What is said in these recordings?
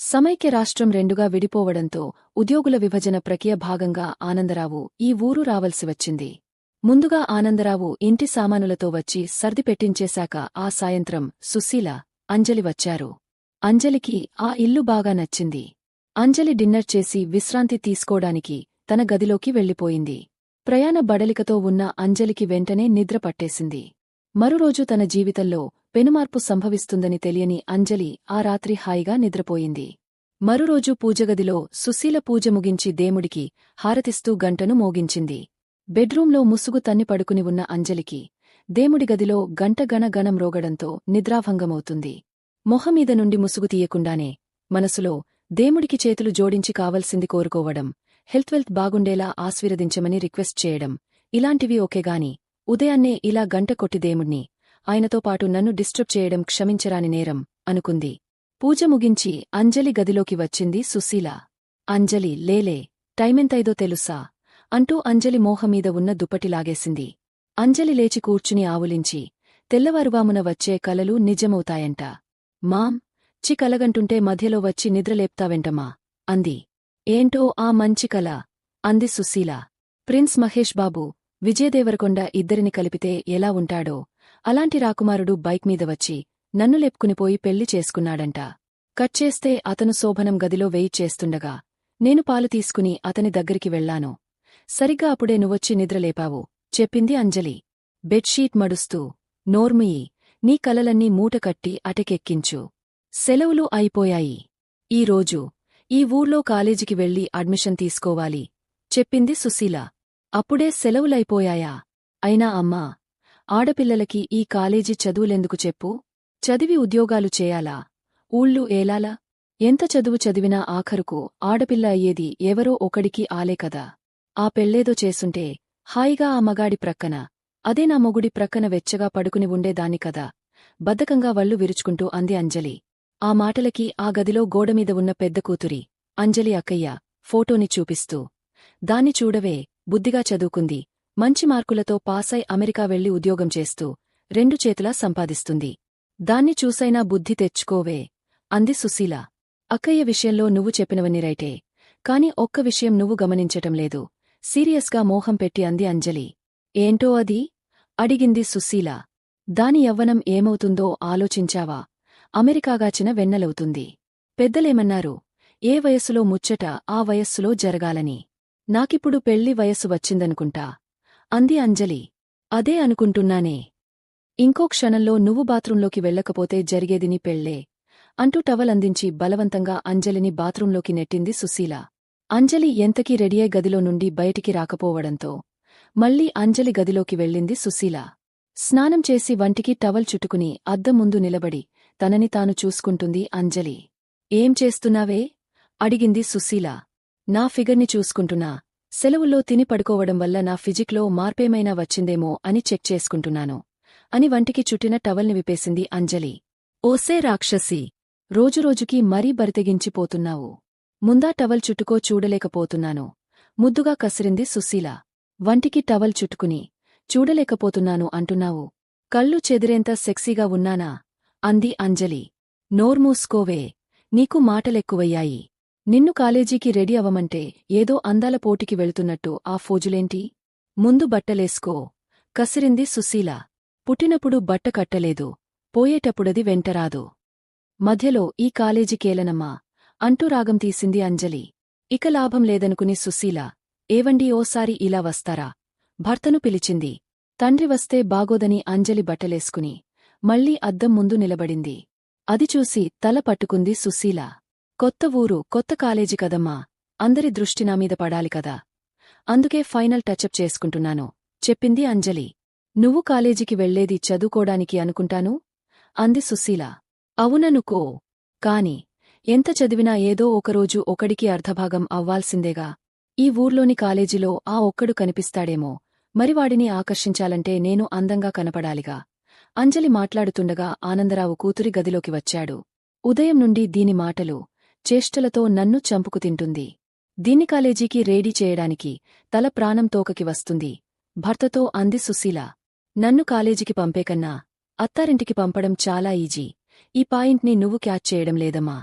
సమైక్య రాష్ట్రం రెండుగా విడిపోవడంతో ఉద్యోగుల విభజన ప్రక్రియ భాగంగా ఆనందరావు ఈ ఊరు రావలసి వచ్చింది. ముందుగా ఆనందరావు ఇంటి సామానులతో వచ్చి సర్ది పెట్టించేశాక ఆ సాయంత్రం సుశీల అంజలి వచ్చారు. అంజలికి ఆ ఇల్లు బాగా నచ్చింది. అంజలి డిన్నర్ చేసి విశ్రాంతి తీసుకోడానికి తన గదిలోకి వెళ్ళిపోయింది. ప్రయాణ బడలికతో ఉన్న అంజలికి వెంటనే నిద్ర పట్టేసింది. మరురోజు తన జీవితంలో పెనుమార్పు సంభవిస్తుందని తెలియని అంజలి ఆ రాత్రి హాయిగా నిద్రపోయింది. మరురోజు పూజగదిలో సుశీల పూజ ముగించి దేముడికి హారతిస్తూ గంటను మోగించింది. బెడ్రూంలో ముసుగు తన్ని పడుకుని ఉన్న అంజలికి దేముడి గదిలో గంట గణ గణం రోగడంతో నిద్రాభంగమవుతుంది. మొహమీద నుండి ముసుగు తీయకుండానే మనసులో దేముడికి చేతులు జోడించి కావలసింది కోరుకోవడం హెల్త్ వెల్త్ బాగుండేలా ఆశీర్వదించమని రిక్వెస్ట్ చేయడం ఇలాంటివి ఓకేగాని ఉదయాన్నే ఇలా గంట కొట్టి దేముణ్ణి ఆయనతో పాటు నన్ను డిస్టర్బ్ చేయడం క్షమించరాని నేరం అనుకుంది. పూజ ముగించి అంజలి గదిలోకి వచ్చింది సుశీల. అంజలి లేలే టైమెంతైదో తెలుసా? అంటూ అంజలి మోహమీద ఉన్న దుప్పటి లాగేసింది. అంజలి లేచి కూర్చుని ఆవులించి తెల్లవారువామున వచ్చే కలలు నిజమవుతాయంట. మాం చి కలగంటుంటే మధ్యలో వచ్చి నిద్రలేప్తావెంటమా అంది. ఏంటో ఆ మంచి కల అంది సుశీల. ప్రిన్స్ మహేష్ బాబు విజయదేవరకొండ ఇద్దరిని కలిపితే ఎలా ఉంటాడో. అలాంటి రాకుమారుడు బైక్ మీద వచ్చి నన్ను లేపుకునిపోయి పెళ్ళి చేసుకున్నాడంట. కట్ చేస్తే అతను శోభనం గదిలో వెయిట్ చేస్తుండగా నేను పాలు తీసుకుని అతని దగ్గరికి వెళ్ళాను సరిగ్గా అప్పుడే నువ్వొచ్చి నిద్రలేపావు చెప్పింది అంజలి. బెడ్షీట్ మడుస్తూ నోర్మియి నీ కలలన్నీ మూటకట్టి అటకెక్కించు. సెలవులు అయిపోయాయి. ఈరోజు ఈ ఊర్లో కాలేజీకి వెళ్ళి అడ్మిషన్ తీసుకోవాలి చెప్పింది సుశీల. అప్పుడే సెలవులైపోయాయా? అయినా అమ్మా ఆడపిల్లలకి ఈ కాలేజీ చదువులెందుకు చెప్పు? చదివి ఉద్యోగాలు చేయాలా? ఊళ్ళు ఏలాలా? ఎంత చదువు చదివినా ఆఖరుకు ఆడపిల్ల అయ్యేది ఎవరో ఒకడికి ఆలే కదా. ఆ పెళ్ళేదో చేసుంటే హాయిగా ఆ మగాడి ప్రక్కన అదే నా మొగుడి ప్రక్కన వెచ్చగా పడుకుని ఉండేదాన్ని కదా. బద్ధకంగా వళ్ళు విరుచుకుంటూ అంది అంజలి. ఆ మాటలకి ఆ గదిలో గోడమీద ఉన్న పెద్ద కూతురి అంజలి అక్కయ్య ఫోటోని చూపిస్తూ దాన్ని చూడవే బుద్ధిగా చదువుకుంది. మంచి మార్కులతో పాసై అమెరికా వెళ్ళి ఉద్యోగం చేస్తూ రెండు చేతులా సంపాదిస్తుంది. దాన్ని చూసైనా బుద్ధి తెచ్చుకోవే అంది సుశీల. అక్కయ్య విషయంలో నువ్వు చెప్పినవన్నీ రైటే కాని ఒక్క విషయం నువ్వు గమనించటం లేదు. సీరియస్గా మోహం పెట్టి అంది అంజలి. ఏంటో అది? అడిగింది సుశీల. దాని యవ్వనం ఏమవుతుందో ఆలోచించావా? అమెరికాగాచిన వెన్నెలవుతుంది. పెద్దలేమన్నారు? ఏ వయస్సులో ముచ్చట ఆ వయస్సులో జరగాలని. నాకిప్పుడు పెళ్ళి వయస్సు వచ్చిందనుకుంటా. అంది అంజలి. అదే అనుకుంటున్నానే. ఇంకో క్షణంలో నువ్వు బాత్రూంలోకి వెళ్ళకపోతే జరిగేదిని పెళ్ళే అంటూ టవల్ అందించి బలవంతంగా అంజలిని బాత్రూంలోకి నెట్టింది సుశీల. అంజలి ఎంతకీ రెడీయే గదిలో నుండి బయటికి రాకపోవడంతో మళ్ళీ అంజలి గదిలోకి వెళ్ళింది సుశీల. స్నానం చేసి వంటికి టవల్ చుట్టుకుని అద్దం ముందు నిలబడి తనని తాను చూసుకుంటుంది అంజలి. ఏం చేస్తున్నావే? అడిగింది సుశీల. నా ఫిగర్ని చూసుకుంటున్నా. సెలవుల్లో తిని పడుకోవడం వల్ల నా ఫిజిక్లో మార్పేమైనా వచ్చిందేమో అని చెక్ చేసుకుంటున్నాను. అని వంటికి చుట్టిన టవల్ని విపేసింది అంజలి. ఓసే రాక్షసి! రోజురోజుకి మరీ బరితెగించిపోతున్నావు. ముందా టవల్ చుట్టుకో చూడలేకపోతున్నాను. ముద్దుగా కసిరింది సుశీల. వంటికి టవల్ చుట్టుకుని చూడలేకపోతున్నాను అంటున్నావు. కళ్ళు చెదిరేంత సెక్సీగా ఉన్నానా? అంది అంజలి. నోర్మూసుకోవే. నీకు మాటలెక్కువయ్యాయి. నిన్ను కాలేజీకి రెడీ అవ్వమంటే ఏదో అందాల పోటీకి వెళుతున్నట్టు ఆ ఫోజులేంటి? ముందు బట్టలేసుకో. కసిరింది సుశీల. పుట్టినప్పుడు బట్ట కట్టలేదు. పోయేటప్పుడది వెంటరాదు. మధ్యలో ఈ కాలేజీకేలనమ్మా అంటూ రాగం తీసింది అంజలి. ఇక లాభం లేదనుకుని సుశీల. ఏవండి ఓసారి ఇలా వస్తారా? భర్తను పిలిచింది. తండ్రి వస్తే బాగోదని అంజలి బట్టలేసుకుని మళ్ళీ అద్దం ముందు నిలబడింది. అది చూసి తల పట్టుకుంది సుశీల. కొత్త ఊరు కొత్త కాలేజీ కదమ్మా. అందరి దృష్టి నా మీద పడాలి కదా. అందుకే ఫైనల్ టచప్ చేసుకుంటున్నాను. చెప్పింది అంజలి. నువ్వు కాలేజీకి వెళ్ళేది చదువుకోడానికి అనుకుంటాను? అంది సుశీల. అవుననుకో కాని ఎంత చదివినా ఏదో ఒకరోజు ఒకడికి అర్ధభాగం అవ్వాల్సిందేగా. ఈ ఊర్లోని కాలేజీలో ఆ ఒక్కడు కనిపిస్తాడేమో. మరివాడిని ఆకర్షించాలంటే నేను అందంగా కనపడాలిగా. అంజలి మాట్లాడుతుండగా ఆనందరావు కూతురి గదిలోకి వచ్చాడు. ఉదయం నుండి దీని మాటలు. చేష్టలతో నన్ను చంపుకు తింటుంది దీన్ని కాలేజీకి రేడీ చేయడానికి తల ప్రాణం తోకకి వస్తుంది. భర్తతో అంది సుశీల. నన్ను కాలేజీకి పంపేకన్నా అత్తారింటికి పంపడం చాలా ఈజీ. ఈ పాయింట్ని నువ్వు క్యాచ్ చేయడం లేదమ్మా.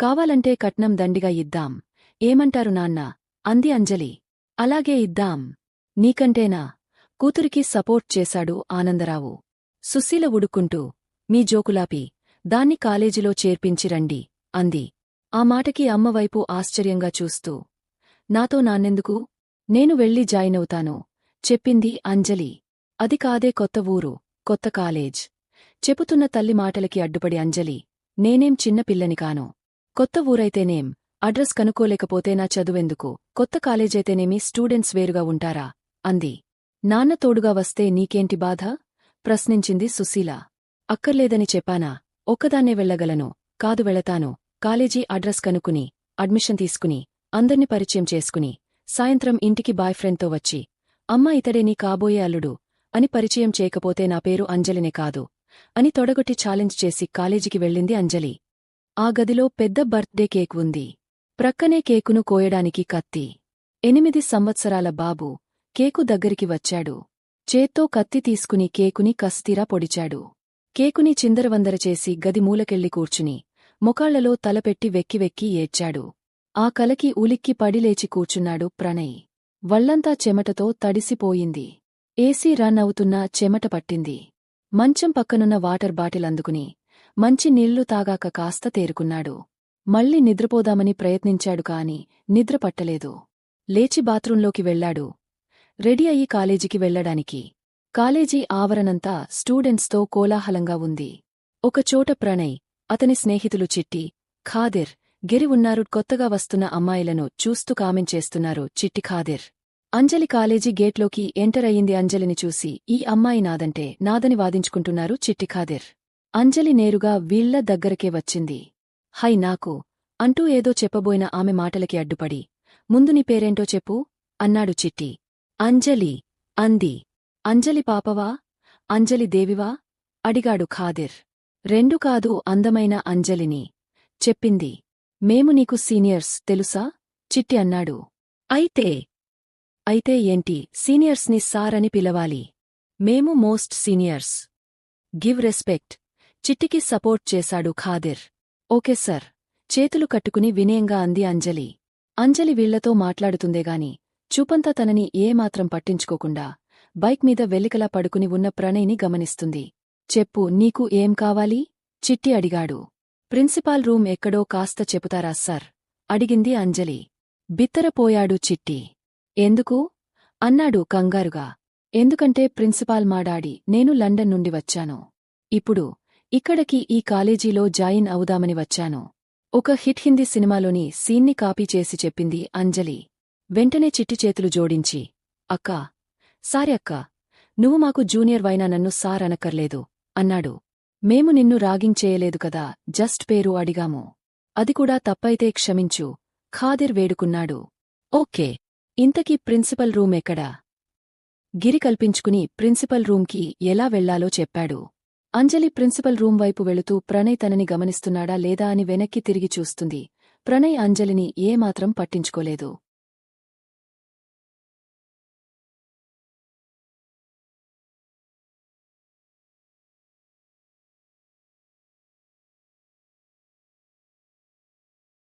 కావాలంటే కట్నం దండిగా ఇద్దాం. ఏమంటారు నాన్న? అంది అంజలి. అలాగే ఇద్దాం. నీకంటేనా? కూతురికి సపోర్ట్ చేశాడు ఆనందరావు. సుశీల ఉడుక్కుంటూ మీ జోకులాపి దాన్ని కాలేజీలో చేర్పించి రండి అంది. ఆ మాటకి అమ్మవైపు ఆశ్చర్యంగా చూస్తూ నాతో నాన్నెందుకు? నేను వెళ్ళి జాయినవుతాను చెప్పింది అంజలి. అది కాదే కొత్త ఊరు కొత్త కాలేజ్ చెబుతున్న తల్లి మాటలకి అడ్డుపడి అంజలి. నేనేం చిన్నపిల్లని కాను. కొత్త ఊరైతేనేం అడ్రస్ కనుక్కోలేకపోతే నా చదువెందుకు? కొత్త కాలేజైతేనేమి స్టూడెంట్స్ వేరుగా ఉంటారా? అంది. నాన్న తోడుగా వస్తే నీకేంటి బాధ? ప్రశ్నించింది సుశీల. అక్కర్లేదని చెప్పానా? ఒక్కదాన్నే వెళ్ళగలను. కాదు వెళతాను. కాలేజీ అడ్రస్ కనుక్కుని అడ్మిషన్ తీసుకుని అందర్ని పరిచయం చేసుకుని సాయంత్రం ఇంటికి బాయ్ ఫ్రెండ్తో వచ్చి అమ్మ ఇతడే నీ కాబోయే అల్లుడు అని పరిచయం చేయకపోతే నా పేరు అంజలినే కాదు అని తొడగొట్టి ఛాలెంజ్ చేసి కాలేజీకి వెళ్ళింది అంజలి. ఆ గదిలో పెద్ద బర్త్డే కేక్ ఉంది. ప్రక్కనే కేకును కోయడానికి కత్తి. ఎనిమిది సంవత్సరాల బాబు కేకు దగ్గరికి వచ్చాడు. చేత్తో కత్తి తీసుకుని కేకుని కస్తీరా పొడిచాడు. కేకుని చిందరవందర చేసి గది మూలకెళ్ళి కూర్చుని మొకాళ్ళలో తలపెట్టి వెక్కి వెక్కి ఏడ్చాడు. ఆ కలకి ఉలిక్కి పడిలేచి కూర్చున్నాడు ప్రణయ్. వళ్ళంతా చెమటతో తడిసిపోయింది. ఏసీ రన్ అవుతున్నా చెమట పట్టింది. మంచం పక్కనున్న వాటర్ బాటిల్ అందుకుని మంచి నీళ్ళు తాగాక కాస్త తేరుకున్నాడు. మళ్ళీ నిద్రపోదామని ప్రయత్నించాడు కాని నిద్ర పట్టలేదు. లేచి బాత్రూంలోకి వెళ్ళాడు రెడీ అయ్యి కాలేజీకి వెళ్ళడానికి కాలేజీ ఆవరణంతా స్టూడెంట్స్తో కోలాహలంగా ఉంది. ఒకచోట ప్రణయ్ అతని స్నేహితులు చిట్టి ఖాదిర్ గిరి ఉన్నారు కొత్తగా వస్తున్న అమ్మాయిలను చూస్తూ కామెంచేస్తున్నారు చిట్టి ఖాదిర్. అంజలి కాలేజీ గేట్లోకి ఎంటర్ అయింది అంజలిని చూసి ఈ అమ్మాయి నాదంటే నాదని వాదించుకుంటున్నారు చిట్టి ఖాదిర్. అంజలి నేరుగా వీళ్ళ దగ్గరకే వచ్చింది. హై నాకు అంటూ ఏదో చెప్పబోయిన ఆమె మాటలకి అడ్డుపడి ముందు నీ పేరేంటో చెప్పు అన్నాడు చిట్టి. అంజలి అంది. అంజలి పాపవా? అంజలి దేవివా? అడిగాడు ఖాదిర్. రెండు కాదు అందమైన అంజలిని. చెప్పింది. మేము నీకు సీనియర్స్ తెలుసా? చిట్టి అన్నాడు. అయితే అయితే ఏంటి? సీనియర్స్ని సార్ అని పిలవాలి. మేము most seniors. Give respect. చిట్టికి support చేశాడు ఖాదిర్. Okay sir. చేతులు కట్టుకుని వినయంగా అంది అంజలి. అంజలి వీళ్ళతో మాట్లాడుతుందేగాని చూపంతా తనని ఏమాత్రం పట్టించుకోకుండా బైక్ మీద వెల్లికలా పడుకుని ఉన్న ప్రణయ్ని గమనిస్తుంది. చెప్పు నీకు ఏం కావాలి? చిట్టి అడిగాడు. ప్రిన్సిపాల్ రూమ్ ఎక్కడో కాస్త చెబుతారా సర్? అడిగింది అంజలి. బిత్తరపోయాడు చిట్టి. ఎందుకు? అన్నాడు కంగారుగా. ఎందుకంటే ప్రిన్సిపాల్ మాడాడి నేను లండన్ నుండి వచ్చాను. ఇప్పుడు ఇక్కడకి ఈ కాలేజీలో జాయిన్ అవుదామని వచ్చాను. ఒక హిట్ హిందీ సినిమాలోని సీన్ని కాపీ చేసి చెప్పింది అంజలి. వెంటనే చిట్టి చేతులు జోడించి అక్కా సారి అక్కా నువ్వు మాకు జూనియర్ వైనా నన్ను సార్ అనక్కర్లేదు. అన్నాడు. మేము నిన్ను రాగింగ్ చేయలేదు కదా జస్ట్ పేరు అడిగాము. అది కూడా తప్పైతే క్షమించు ఖాదిర్ వేడుకున్నాడు. ఓకే ఇంతకీ ప్రిన్సిపల్ రూమ్ ఎక్కడా? గిరి కల్పించుకుని ప్రిన్సిపల్ రూంకి ఎలా వెళ్ళాలో చెప్పాడు. అంజలి ప్రిన్సిపల్ రూమ్ వైపు వెళుతూ ప్రణయ్ తనని గమనిస్తున్నాడా లేదా అని వెనక్కి తిరిగి చూస్తుంది. ప్రణయ్ అంజలిని ఏమాత్రం పట్టించుకోలేదు.